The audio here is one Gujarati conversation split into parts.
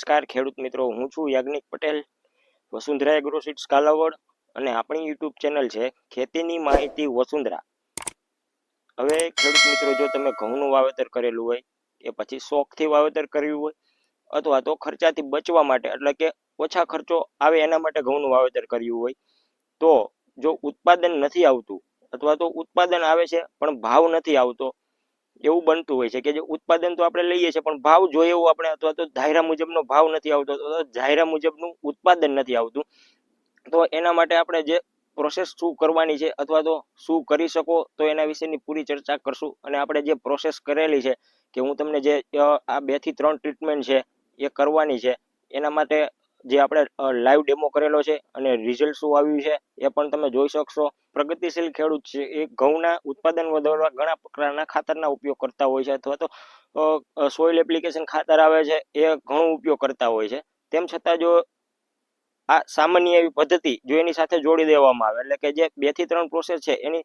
નમસ્કાર ખેડૂત મિત્રો, હું છું યાજ્ઞિક પટેલ વસુંધરા એગ્રોસીડ્સ કાલાવડ અને આપણી યુટ્યુબ ચેનલ છે ખેતીની માહિતી વસુંધરા. હવે ખેડૂત મિત્રો, જો તમે ઘઉંનું વાવેતર કરેલું હોય, કે પછી શોખથી વાવેતર કર્યું હોય, અથવા તો ખર્ચાથી બચવા માટે, એટલે કે ઓછા ખર્ચો આવે એના માટે ઘઉંનું વાવેતર કર્યું હોય, તો જો ઉત્પાદન નથી આવતું, અથવા તો ઉત્પાદન આવે છે, પણ ભાવ નથી આવતો એવું બનતું હોય છે કે જે ઉત્પાદન તો આપણે લઈએ છીએ, પણ ભાવ જોઈએ એવું આપણે અથવા તો ધાયરા મુજબનો ભાવ નથી આવતો, અથવા તો ધાયરા મુજબનું ઉત્પાદન નથી આવતું. તો એના માટે આપણે જે પ્રોસેસ શું કરવાની છે અથવા તો શું કરી શકો, તો એના વિશેની પૂરી ચર્ચા કરશું. અને આપણે જે પ્રોસેસ કરેલી છે, કે હું તમને જે આ બેથી ત્રણ ટ્રીટમેન્ટ છે, એ કરવાની છે, એના માટે જે આપણે લાઈવ ડેમો કરેલો છે અને રિઝલ્ટ શું આવ્યું છે એ પણ તમે જોઈ શકશો. પ્રગતિશીલ ખેડૂત છે એ ઘઉંના ઉત્પાદન વધારવા ઘણા પ્રકારના ખાતરના ઉપયોગ કરતા હોય છે અથવા તો સોઇલ એપ્લિકેશન ખાતર આવે છે એ ઘણો ઉપયોગ કરતા હોય છે. તેમ છતાં જો આ સામાન્ય એવી પદ્ધતિ જો એની સાથે જોડી દેવામાં આવે, એટલે કે જે બેથી ત્રણ પ્રોસેસ છે એની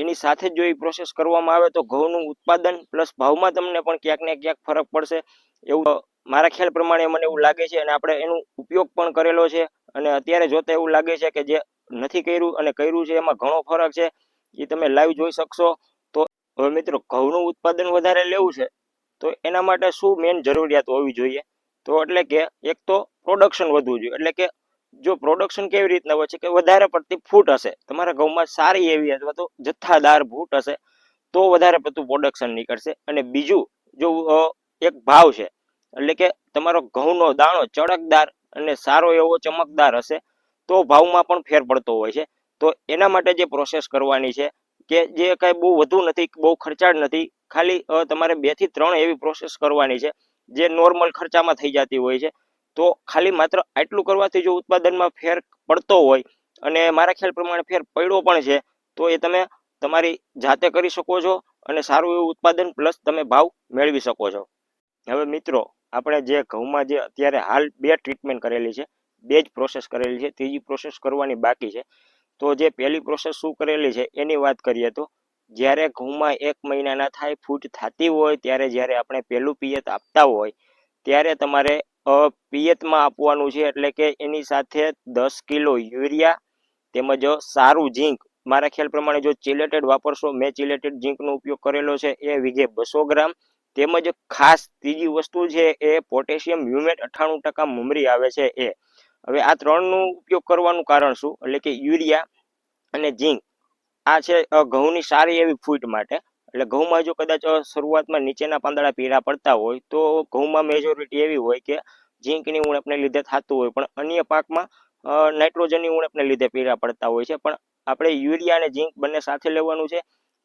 એની સાથે જો એ પ્રોસેસ કરવામાં આવે તો ઘઉંનું ઉત્પાદન પ્લસ ભાવમાં તમને પણ ક્યાંક ને ક્યાંક ફરક પડશે. એવું મારા ખ્યાલ પ્રમાણે મને એવું લાગે છે અને આપણે એનો ઉપયોગ પણ કરેલો છે અને અત્યારે જોતા એવું લાગે છે કે જે નથી કર્યું અને કર્યું છે એમાં ઘણો ફરક છે. એ તમે લાઈવ જોઈ શકશો. તો હવે મિત્રો ઘઉંનું ઉત્પાદન વધારે લેવું છે, તો એના માટે શું મેઇન જરૂરિયાત હોવી જોઈએ? તો એટલે કે એક તો પ્રોડક્શન વધવું જોઈએ. એટલે કે જો પ્રોડક્શન કેવી રીતના હોય છે કે વધારે પડતી ફૂટ હશે. તમારા ઘઉંમાં સારી એવી અથવા તો જથ્થાદાર ફૂટ હશે, તો વધારે પડતું પ્રોડક્શન નીકળશે. અને બીજું જો એક ભાવ છે એટલે કે તમારો ઘઉંનો દાણો ચળકદાર અને સારો એવો ચમકદાર હશે, તો ભાવમાં પણ ફેર પડતો હોય છે. તો એના માટે જે પ્રોસેસ કરવાની છે કે જે કાંઈ બહુ વધુ નથી, બહુ ખર્ચાળ નથી, ખાલી તમારે બેથી ત્રણ એવી પ્રોસેસ કરવાની છે, જે નોર્મલ ખર્ચામાં થઈ જતી હોય છે. તો ખાલી માત્ર આટલું કરવાથી જો ઉત્પાદનમાં ફેર પડતો હોય અને મારા ખ્યાલ પ્રમાણે ફેર પડ્યો પણ છે, તો એ તમે તમારી જાતે કરી શકો છો અને સારું એવું ઉત્પાદન પ્લસ તમે ભાવ મેળવી શકો છો. હવે મિત્રો આપણે જે ઘઉંમાં જે અત્યારે હાલ બે ટ્રીટમેન્ટ કરેલી છે, બે જ પ્રોસેસ કરેલી છે, ત્રીજી પ્રોસેસ કરવાની બાકી છે. તો જે પહેલી પ્રોસેસ શું કરેલી છે, એની વાત કરીએ તો જ્યારે ઘઉંમાં એક મહિનાના થાય, ફૂટ થતી હોય, ત્યારે જ્યારે આપણે પહેલું પિયત આપતા હોય, ત્યારે તમારે પિયતમાં આપવાનું છે એટલે કે એની સાથે દસ કિલો યુરિયા તેમજ સારું ઝીંક. મારા ખ્યાલ પ્રમાણે જો ચિલેટેડ વાપરશો, મેં ચિલેટેડ ઝીંકનો ઉપયોગ કરેલો છે, એ વીઘે બસો ગ્રામ. તેમજ ખાસ ત્રીજી વસ્તુ છે એ પોટેશિયમ હ્યુમેટ અઠ્ઠાણું ટકા મમરી આવે છે એ. હવે આ ત્રણનો ઉપયોગ કરવાનું કારણ શું? એટલે કે યુરિયા અને ઝીંક. આ છે ઘઉંની સારી એવી ફૂટ માટે. એટલે ઘઉંમાં જો કદાચ શરૂઆતમાં નીચેના પાંદડા પીળા પડતા હોય, તો ઘઉંમાં મેજોરિટી એવી હોય કે ઝીંકની ઉણપને લીધે થતું હોય. પણ અન્ય પાકમાં નાઇટ્રોજનની ઉણપને લીધે પીળા પડતા હોય છે. પણ આપણે યુરિયા અને ઝીંક બંને સાથે લેવાનું છે.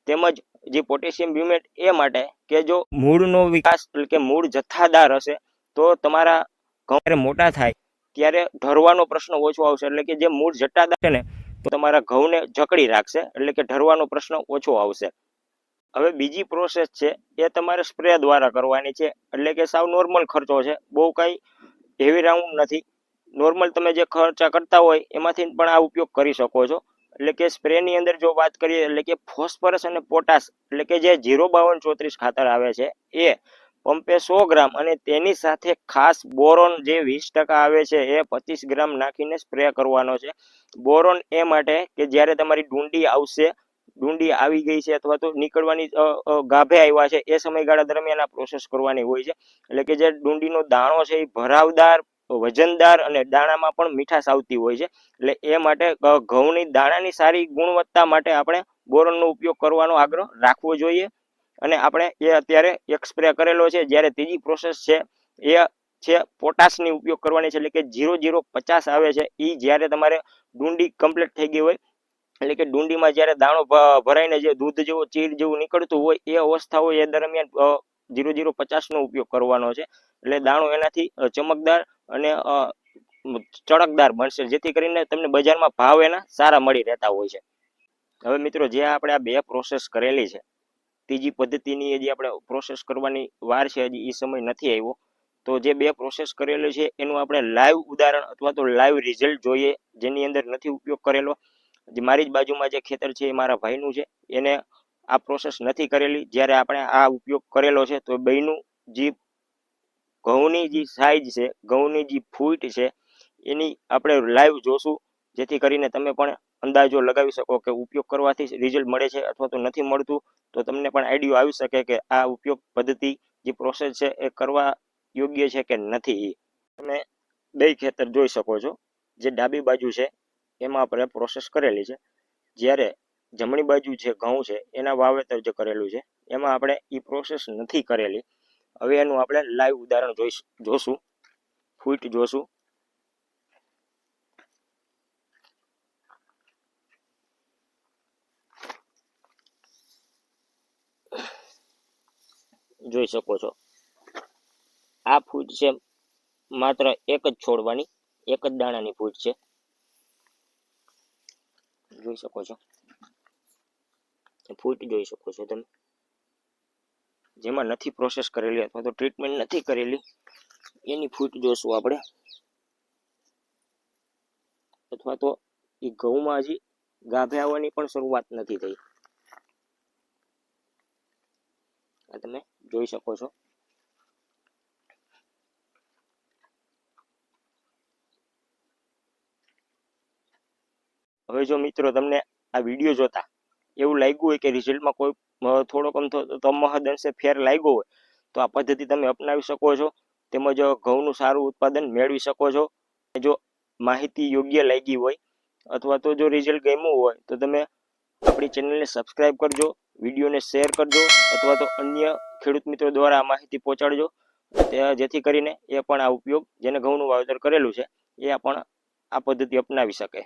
તેમજ જે પોટેશિયમ બ્યુમેટ એ માટે કે જો મૂળનો વિકાસ એટલે કે મૂળ જથ્થાદાર હશે, તો તમારા ઘઉં મોટા થાય, ત્યારે ઢરવાનો પ્રશ્ન ઓછો આવશે. એટલે કે જે મૂળ જટ્ટાદાર છે ને, તો તમારા ઘઉંને જકડી રાખશે. એટલે કે ઢરવાનો પ્રશ્ન ઓછો આવશે. હવે બીજી પ્રોસેસ છે, એ તમારે સ્પ્રે દ્વારા કરવાની છે. એટલે કે સાવ નોર્મલ ખર્ચો છે. બહુ કાંઈ હેવી રાઉન્ડ નથી. નોર્મલ તમે જે ખર્ચા કરતા હોય, એમાંથી પણ આ ઉપયોગ કરી શકો છો. એટલે કે સ્પ્રેની અંદર જો વાત કરીએ, એટલે કે ફોસ્ફરસ અને પોટાશ એટલે કે જે ઝીરો બાવન ચોત્રીસ ખાતર આવે છે, એ પંપે સો ગ્રામ અને તેની સાથે ખાસ બોરોન જે વીસ ટકા આવે છે, એ પચીસ ગ્રામ નાખીને સ્પ્રે કરવાનો છે. બોરોન એ માટે કે જ્યારે તમારી ડુંડી આવશે, ડુંડી આવી ગઈ છે અથવા તો નીકળવાની ગાભે આવ્યા છે, એ સમયગાળા દરમિયાન આ પ્રોસેસ કરવાની હોય છે. એટલે કે જે ડુંડીનો દાણો છે એ ભરાવદાર વજનદાર અને દાણામાં પણ મીઠાશ આવતી હોય છે. એટલે એ માટે ઘઉંની દાણાની સારી ગુણવત્તા માટે આપણે બોરણનો ઉપયોગ કરવાનો આગ્રહ રાખવો જોઈએ. અને આપણે એ અત્યારે એક સ્પ્રે કરેલો છે, જ્યારે ત્રીજી પ્રોસેસ છે, એ છે પોટાશની ઉપયોગ કરવાની છે. એટલે કે જીરો જીરો પચાસ આવે છે એ જ્યારે તમારે ડુંડી કમ્પ્લીટ થઈ ગઈ હોય, એટલે કે ડુંડીમાં જ્યારે દાણો ભરાઈને જે દૂધ જેવો, ચીર જેવું નીકળતું હોય, એ અવસ્થા હોય એ દરમિયાન ઝીરો જીરો પચાસનો ઉપયોગ કરવાનો છે. એટલે દાણો એનાથી ચમકદાર અને ચળકદાર બનશે જેથી કરીને તમને બજારમાં ભાવ એના સારા મળી રહેતા હોય છે. હવે મિત્રો, જે આપણે આ બે પ્રોસેસ કરેલી છે, ત્રીજી પદ્ધતિની જે આપણે પ્રોસેસ કરવાની વાર છે, હજી એ સમય નથી આવ્યો, તો જે બે પ્રોસેસ કરેલો છે, એનું આપણે લાઈવ ઉદાહરણ અથવા તો લાઈવ રિઝલ્ટ જોઈએ, જેની અંદર નથી ઉપયોગ કરેલો. જે મારી જ બાજુમાં જે ખેતર છે, એ મારા ભાઈનું છે, એને આ પ્રોસેસ નથી કરેલી. જ્યારે આપણે આ ઉપયોગ કરેલો છે, તો બેયનું જે ઘઉંની જે સાઈઝ છે, ઘઉંની જે ફૂટ છે, એની આપણે લાઈવ જોશું. જેથી કરીને તમે પણ અંદાજો લગાવી શકો કે ઉપયોગ કરવાથી રિઝલ્ટ મળે છે અથવા તો નથી મળતું. તો તમને પણ આઈડિયો આવી શકે કે આ ઉપયોગ પદ્ધતિ જે પ્રોસેસ છે એ કરવા યોગ્ય છે કે નથી. તમે બે ખેતર જોઈ શકો છો. જે ડાબી બાજુ છે, એમાં આપણે પ્રોસેસ કરેલી છે. જ્યારે જમણી બાજુ જે ઘઉં છે, એના વાવેતર જે કરેલું છે, એમાં આપણે એ પ્રોસેસ નથી કરેલી. હવે એનું આપણે લાઈવ ઉદાહરણ જોઈશું, જોશું. ફૂટ જોશું. જોઈ શકો છો. આ ફૂટ છે માત્ર એક જ છોડવાની, એક જ દાણાની ફૂટ છે. જોઈ શકો છો. ફૂટ જોઈ શકો છો તમે. જેમાં નથી પ્રોસેસ કરેલી અથવા તો ટ્રીટમેન્ટ નથી કરેલી, એની ફૂટ જોશું આપણે. અથવા તો એ ઘઉંમાં હજી ગાભે આવવાની પણ શરૂઆત નથી થઈ. આ તમે જોઈ શકો છો. હવે જો મિત્રો તમને આ વીડિયો જોતા એવું લાગ્યું હોય કે રિઝલ્ટમાં કોઈ થોડોક આમ તો મહદ અંશે ફેર લાગ્યો હોય, તો આ પદ્ધતિ તમે અપનાવી શકો છો. તેમજ ઘઉંનું સારું ઉત્પાદન મેળવી શકો છો. જો માહિતી યોગ્ય લાગી હોય, અથવા તો જો રિઝલ્ટ ગમ્યું હોય, તો તમે આપણી ચેનલને સબસ્ક્રાઇબ કરજો વિડીયોને શેર કરજો, અથવા તો અન્ય ખેડૂત મિત્રો દ્વારા આ માહિતી પહોંચાડજો. જેથી કરીને એ પણ આ ઉપયોગ, જેને ઘઉંનું વાવેતર કરેલું છે, એ પણ આ પદ્ધતિ અપનાવી શકે.